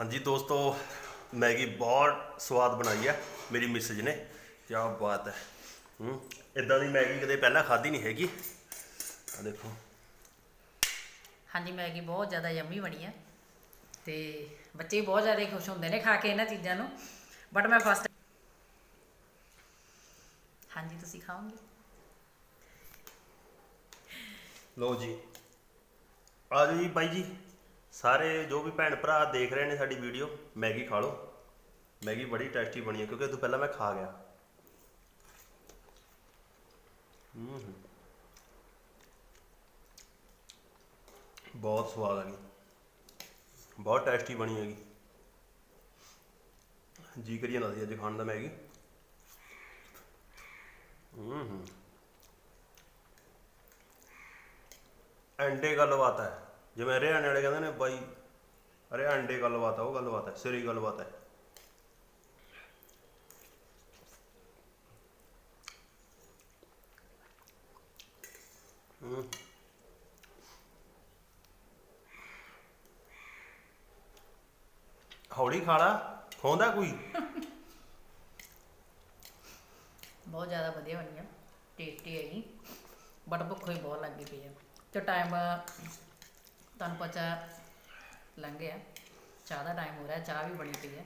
ਹਾਂਜੀ ਦੋਸਤੋ ਮੈਗੀ ਬਹੁਤ ਸਵਾਦ ਬਣਾਈ ਹੈ ਮੇਰੀ ਮਿਸਜ ਨੇ। ਕੀ ਬਾਤ ਹੈ। ਹੂੰ ਇਦਾਂ ਦੀ ਮੈਗੀ ਕਦੇ ਪਹਿਲਾਂ ਖਾਧੀ ਨਹੀਂ ਹੈਗੀ। ਆ ਦੇਖੋ। ਹਾਂਜੀ ਮੈਗੀ ਬਹੁਤ ਜ਼ਿਆਦਾ ਯੰਮੀ ਬਣੀ ਹੈ ਤੇ ਬੱਚੇ ਵੀ ਬਹੁਤ ਜ਼ਿਆਦਾ ਖੁਸ਼ ਹੁੰਦੇ ਨੇ ਖਾ ਕੇ ਇਹਨਾਂ ਚੀਜ਼ਾਂ ਨੂੰ। ਬਟ ਮੈਂ ਫਸਟ ਹਾਂਜੀ ਤੁਸੀਂ ਖਾਓਗੇ? ਲਓ ਜੀ। ਆ ਜਾਓ ਜੀ ਬਾਈ ਜੀ। ਸਾਰੇ ਜੋ ਵੀ ਭੈਣ ਭਰਾ ਦੇਖ ਰਹੇ ਨੇ ਸਾਡੀ ਵੀਡੀਓ, ਮੈਗੀ ਖਾ ਲਓ। ਮੈਗੀ ਬੜੀ ਟੇਸਟੀ ਬਣੀ ਹੈ, ਕਿਉਂਕਿ ਇਹ ਤੋਂ ਪਹਿਲਾਂ ਮੈਂ ਖਾ ਗਿਆ। ਹੂੰ ਬਹੁਤ ਸਵਾਦ ਆ ਗਈ। ਬਹੁਤ ਟੇਸਟੀ ਬਣੀ ਹੈਗੀ। ਜੀ ਕਰੀ ਜਾਂਦਾ ਸੀ ਅੱਜ ਖਾਣ ਦਾ ਮੈਗੀ। ਹੂੰ ਹੂੰ ਅੰਡੇ ਗੱਲਬਾਤ ਹੈ। ਜਿਵੇਂ ਹਰਿਆਣੇ ਵਾਲੇ ਕਹਿੰਦੇ ਨੇ ਬਾਈ, ਅਰੇ ਅੰਡੇ ਗੱਲਬਾਤ ਹੈ ਉਹ ਗੱਲਬਾਤ ਹੈ ਸਿਰੀ ਗੱਲਬਾਤ ਹੈ ਹੂੰ। ਹੌਲੀ ਖਾਲਾ ਖੋਂਦਾ ਕੋਈ? ਬਹੁਤ ਜ਼ਿਆਦਾ ਵਧੀਆ ਬਣੀ ਹੈ ਟੇਸਟੀ ਹੈਗੀ, ਬਟ ਭੁੱਖ ਵੀ ਬਹੁਤ ਲੱਗੀ ਪਈ ਆ। ਤੇ ਟਾਈਮ ਤੁਹਾਨੂੰ ਪਤਾ ਲੰਘ ਗਿਆ ਚਾਹ ਦਾ ਟਾਈਮ ਹੋ ਰਿਹਾ ਚਾਹ ਵੀ ਬਣੀ ਪਈ ਹੈ।